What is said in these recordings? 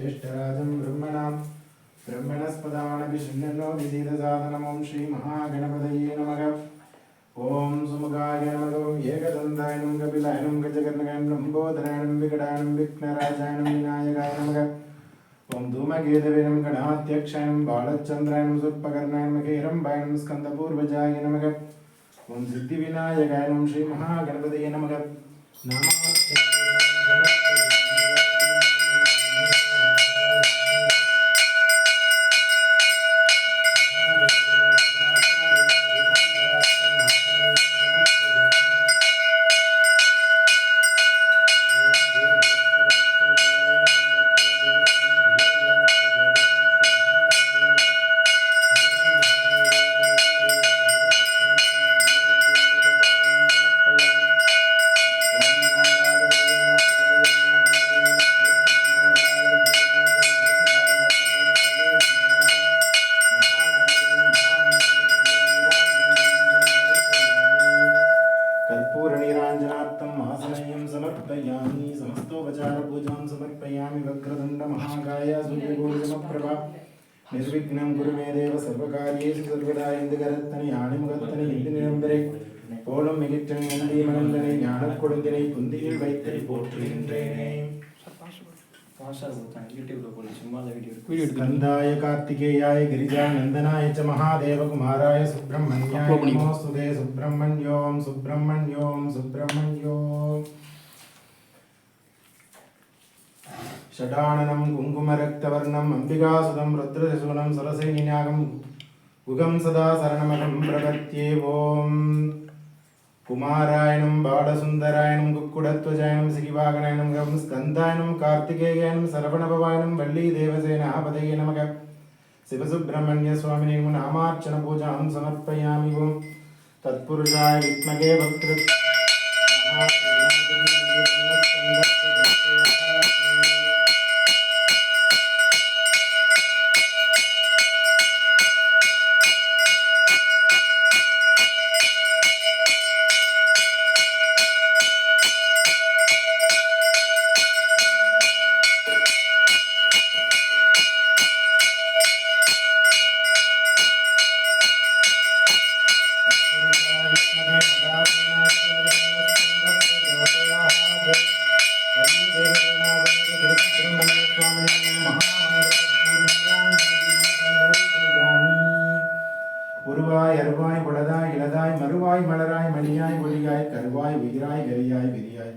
ज्येष्ठराजं ब्रह्मणां ब्रह्मणस्पदानभिषण्णो विधीतसाधनम् ॐ श्रीमहागणपतये नमः ॐ सुमुखाय नमः ॐ एकदन्तायनं कपिलायनं गजकर्णकायं लम्बोदरायणं विकटायनं विघ्नराजायनं विनायकाय नमः ॐ धूमकेतवेनं गणाध्यक्षायनं बालचन्द्रायनं सुर्पकर्णायनं मकेरम्बायनं स्कन्दपूर्वजाय नमः ॐ सिद्धिविनायकाय नमः श्रीमहागणपतये नमः कर्पूरनीराञ्जनार्थम् நிர்விக்னம் குருவே தேவ சர்வகாரியேஷு சர்வதா இந்துகரத்தனை ஆணிமுகத்தனை இந்து நிரம்பரை போலும் மிகிற்றன் நந்தி மணந்தனை ஞானக் கொடுந்தினை புந்தியில் வைத்தனை போற்றுகின்றேனே. கந்தாய கார்த்திகேயாய கிரிஜா நந்தனாய ச மகாதேவகுமாராய சுப்பிரமணியாய நமோஸ்துதே சுப்பிரமணியோம் சுப்பிரமணியோம் சுப்பிரமணியோம். ஷடானனம் குங்குமரக்தவர்ணம் அம்பிகாசுதம் ருத்ரசிசுவனம் சரசைநியாகம் குகம் சதா சரணமகம் பிரபத்தியே ஓம். குமாராயணம் பாடசுந்தராயணம் குக்குடத்வஜாயனம் சிகிவாகனாயனம் கம் ஸ்கந்தாயனம் கார்த்திகேயானம் சரவணபவாயனம் வள்ளி தேவசேனா பதையே நமக. சிவசுப்பிரமணிய சுவாமி நாமார்ச்சன பூஜாம் சமர்ப்பயாமி ஓம். தத்புருஷாய வித்மகே பக்திருத் ஒளியாய் கருவாய் உயிராய் கரியாய் விரியாய்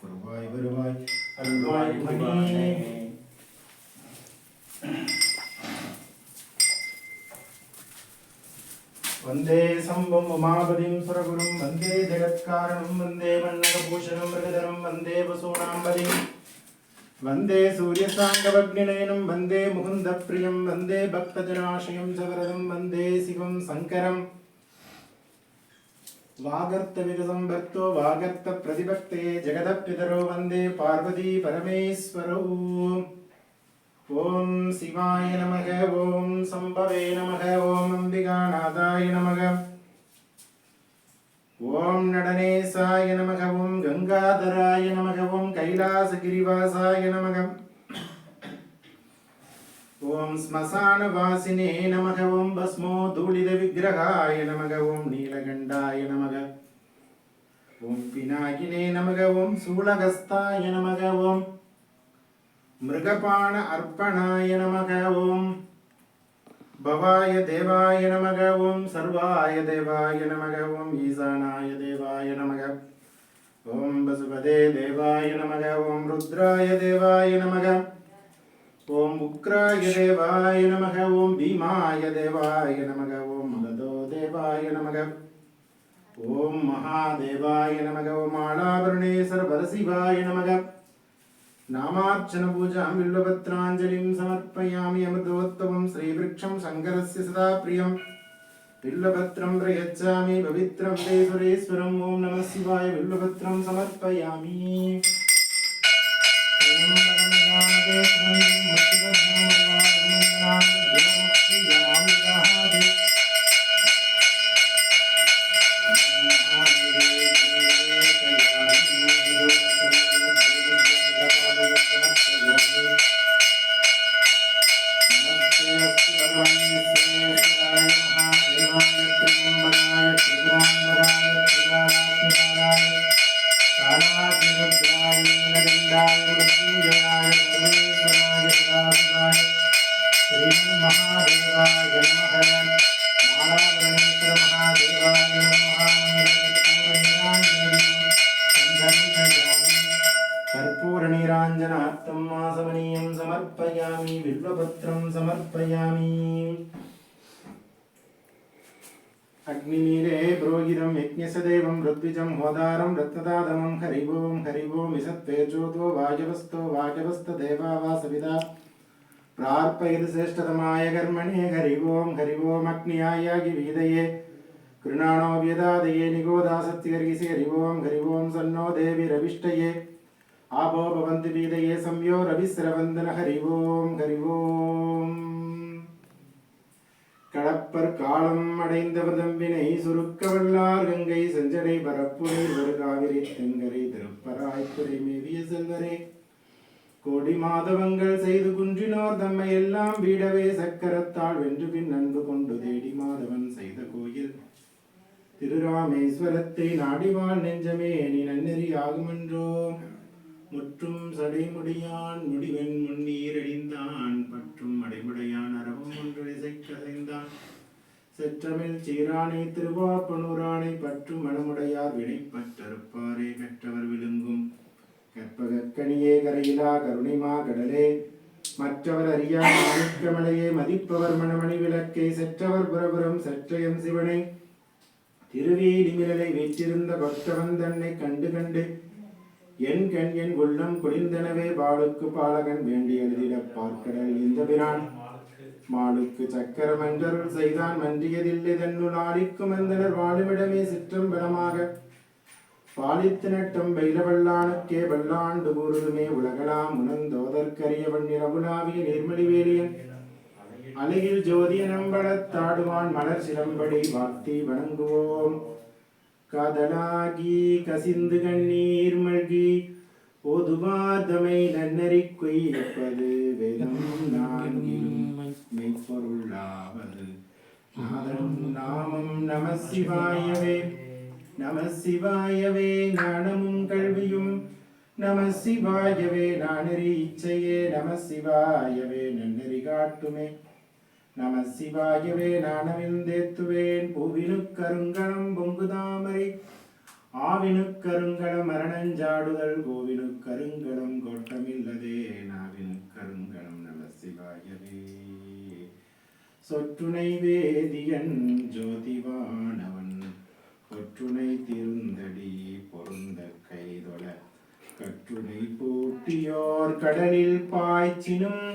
குருவாய் வருவாய் அருள்வாய் மணியே वन्दे सम्भं उमापतिं सुरगुरुं वन्दे जगत्कारणं वन्दे मन्नकभूषणं मृगधरं वन्दे वसूनाम्बरिं वन्दे सूर्यसाङ्गवग्निनयनं वन्दे मुकुन्दप्रियं वन्दे भक्तजनाशयं च वरदं वन्दे शिवं शङ्करम् वागर्तविदसम्भर्तो वागर्तप्रतिभक्ते जगदप्युतरो वन्दे पार्वती परमेश्वरौ ॐ शिवाय नमः ॐ सम्भवे नमः ॐ अम्बिकानाथाय नमः ॐ नडनेशाय नमः ॐ गङ्गाधराय नमः ॐ कैलासगिरिवासाय नमः ఓం శ్మశాన వాసినే నమగ ఓం భస్మో దూళిత విగ్రహాయ నమగ ఓం నీలగండాయ నమగ ఓం పినాగినే నమగ ఓం శూలగస్తాయ నమగ ఓం మృగపాణ అర్పణాయ నమగ ఓం భవాయ దేవాయ నమగ ఓం సర్వాయ దేవాయ నమగ ఓం ఈశానాయ దేవాయ నమగ ఓం బసుపదే దేవాయ నమగ ఓం రుద్రాయ దేవాయ నమగ ஓம் உக்ராய தேவாய நமக ஓம் பீமாய தேவாய நமக ஓம் மகதோ தேவாய நமக. ஓம் மகாதேவாய நமக ஓம் ஆளாபரணேஸ்வர பரசிவாய நமக. நாமார்ச்சன பூஜாம் வில்லபத்ராஞ்சலிம் சமர்ப்பயாமி அமிர்தோத்தமம் ஸ்ரீவிருட்சம் சங்கரஸ்ய சதா பிரியம் வில்லபத்ரம் பிரயச்சாமி பவித்ரம் தே ஓம் நம சிவாய வில்லபத்ரம் சமர்ப்பயாமி. ஓம் కర్పూరనీరాంజనార్థం మాసమనీయం సమర్పయామి బిల్వపత్రం సమర్పయామి. అగ్నిమీరే బ్రోగిరం యజ్ఞసదేవం ఋద్విజం హోదారం రత్నదాదమం హరి ఓం హరి ఓం ఇసత్వేజోతో వాయవస్తో వాయవస్త దేవావాసవిదా. ప్రార్పయతి శ్రేష్టతమాయ కర్మణే హరి ఓం హరి ఓం అగ్నియాయాగి వీదయే కృణాణో వ్యదాదయే నిగోదాసత్తి హరి ఓం సన్నో దేవి రవిష్టయే. आपो भवन्ति वीदये संयो रविस्रवन्दन हरि ओं हरि ओम् கடப்பர் காலம் அடைந்தவதம் வினை சுருக்க வல்லார் கங்கை செஞ்சடை பரப்புரை ஒரு காவிரி தென்கரை திருப்பராய்த்துறை மேவிய செல்வரே கோடி மாதவங்கள் செய்து குன்றினோர் தம்மை எல்லாம் வீடவே சக்கரத்தால் வென்று பின் அன்பு கொண்டு தேடி மாதவன் செய்த கோயில் திருராமேஸ்வரத்தை நாடிவாள் நெஞ்சமே நீ நன்னெறி ஆகுமென்றோ முற்றும் சடைமுடியான் முடிவெண் முன்னீர் அழிந்தான். பற்றும் அடைமுடையான் அரவம் ஒன்று இசைக்கதைந்தான் செற்றமிழ் சீரானை திருவாப்பனூரானை பற்றும் மனமுடையார் வினைப்பற்றறுப்பாரே பெற்றவர் விழுங்கும். கற்பகக்கனியே கரையிலா கருணிமா கடலே. மற்றவர் அறியா மாணிக்கமலையே மதிப்பவர் மணமணி விளக்கை. செற்றவர் புறபுறம் சற்றயம் சிவனை. திருவேலிமிரலை வீற்றிருந்த பக்தவன் தன்னை கண்டு கண்டு என் கண் என் உள்ளம் குளிர்ந்தனவே பாலுக்கு பாலகன் வேண்டி எழுதிட பார்க்கடல் இந்த பிரான். மாலுக்கு சக்கர மன்றருள் செய்தான் மன்றியதில்லை தன்னுள் ஆளிக்கும் அந்தனர் வாழுமிடமே சிற்றம்பலமாக பாலித்து நட்டம் பைலவல்லானுக்கே வல்லாண்டு கூறுதுமே உலகலாம் உணர்ந்தோதற்கரியவன் நிலவுலாவிய நேர்மலி வேலியன். அழகில் ஜோதிய நம்பளத்தாடுவான் மலர் சிலம்படி வாத்தி வணங்குவோம். காதலாகி கசிந்து கண்ணீர் மழ்கி ஓதுவாதமை நன்னறி கொய்ப்பது வேதம் நான்கிலும் மெய்ப்பொருளாவது நாதம் நாமம் நம சிவாயவே நம சிவாயவே ஞானமும் கல்வியும் நம சிவாயவே நானறி இச்சையே நம சிவாயவே நன்னறி காட்டுமே நம சிவாயவே நானவிந்தேத்துவேன் பூவினு கருங்கணம் பொங்கு தாமரை. ஆவினு கருங்கண மரணஞ்சாடுதல் கோவினு கருங்கணம் கோட்டமில்லதே நாவினு கருங்கணம் நம சிவாயவே சொற்றுனை வேதியன் ஜோதிவானவன். கொற்றுனை திருந்தடி பொருந்த கைதொழ. கற்றுனை போட்டியோர் கடலில் பாய்ச்சினும்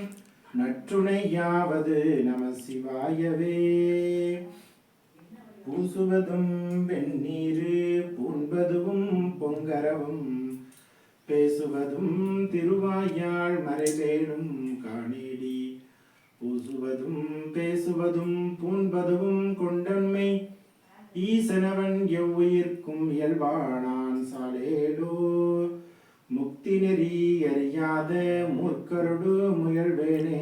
நற்றுணையாவது நம சிவாயவே. பூசுவதும் வெந்நீரு பூண்பதுவும் பொங்கரவும் பேசுவதும் திருவாயாள் மறைவேணும் காணேடி. பூசுவதும் பேசுவதும் பூண்பதுவும் கொண்டன்மை ஈசனவன் எவ்வுயிர்க்கும் இயல்பானான் சாலேலோ முக்தி நெறி அறியாத மூர்க்கருடு முயல்வேனே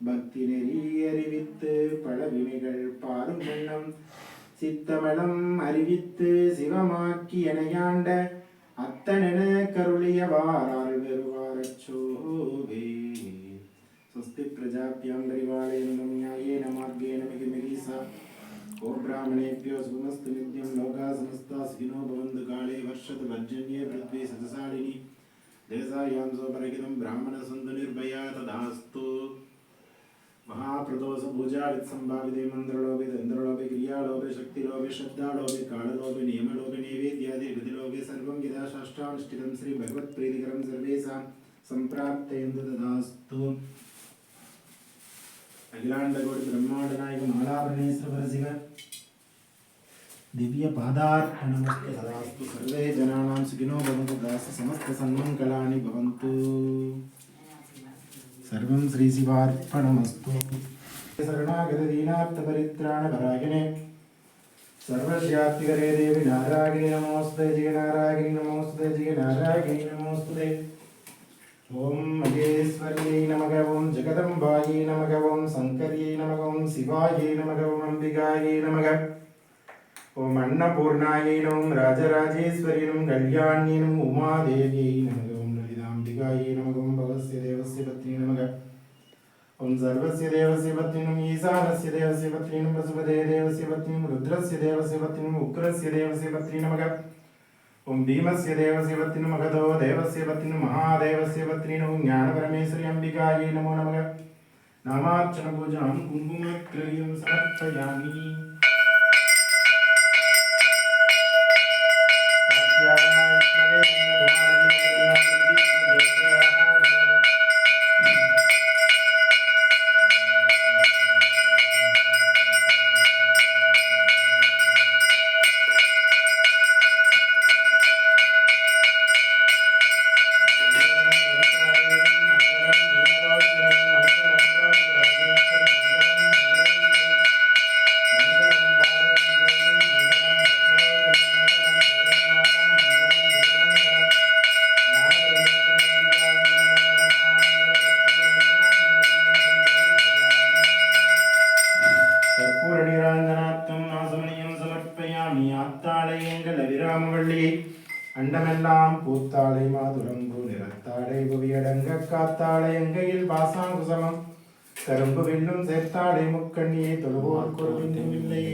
பக்தி நெறி அறிவித்து பழவினைகள் பாரும் வண்ணம் சித்தமலம் அறிவித்து சிவமாக்கி எனையாண்ட அத்தனென கருளியவாரால் வெறுவாரச்சோவே स्वस्ति प्रजाभ्यां परिवारेण न्यायेन मार्गेण मिहिमिहिसा ओ ब्राह्मणेभ्यो सुमस्तु नित्यं लोकाः समस्ताः सुखिनो भवन्तु काले वर्षतु पर्जन्ये पृथ्वी सतसालिनी देशायां सोपरहितं ब्राह्मणसन्तु निर्भया तदास्तु महाप्रदोषपूजावित्सम्भाविते मन्त्रलोभे तन्त्रलोभे क्रियालोभे शक्तिलोभे श्रद्धालोभे काललोभे नियमलोभे नैवेद्यादि विधिलोभे सर्वं यदा शास्त्रानुष्ठितं श्रीभगवत्प्रीतिकरं सर्वेषां सम्प्राप्तयन्तु तदास्तु දිව්‍ය පාදාර්පණමස්ත සදාස්තු සර්වේ ජනානාම් සුඛිනෝ භවන්තු දාස සමස්ත සම්මංගලානි භවන්තු. सर्वं श्री शिवार्पणमस्तु शरणागत दीनार्थ परित्राण परागिने सर्वस्यात्तिकरे देवी नारायणी नमोऽस्तुते जय नारायणी नमोऽस्तुते जय नारायणी नमोऽस्तुते ॐ महेश्वर्यै नमः ॐ जगदम्बायै नमः ॐ शङ्कर्यै नमः ॐ शिवायै नमः ॐ अम्बिकायै नमः। ஓம் அன்னபூர்ணாயினும் ராஜராஜேஸ்வரியினும் கல்யாணியினும் உமாதேவியை நமக ஓம் லலிதாம்பிகாயை நமகம் ஓம் தேவசிய தேவஸ்ய பத்னி நமக ஓம் சர்வசிய தேவசிய பத்னினும் ஈசானசிய தேவசிய பத்னினும் பசுபதே தேவசிய பத்னினும் ருத்ரஸ்ய தேவசிய பத்னினும் உக்ரஸ்ய தேவசிய பத்னி நமக ஓம் பீமஸ்ய தேவஸ்ய பத்னினும் மகதோ தேவஸ்ய பத்னினும் மகாதேவஸ்ய பத்னினும் ஞானபரமேஸ்வரி அம்பிகாயை நமோ நமக நாமார்ச்சன பூஜாம் குங்குமக்ரியம் சமர்ப்பயாமி காத்யாயனாய ஆத்தாளையங்கள் வள்ளி அண்டமெல்லாம் பூத்தாளை மாதுரம்பு நிறத்தாடை புவியடங்க காத்தாளை எங்கையில் பாசாங்குசமம் கரும்பு வில்லும் சேர்த்தாடை முக்கண்ணியை தொழுவோர் இல்லை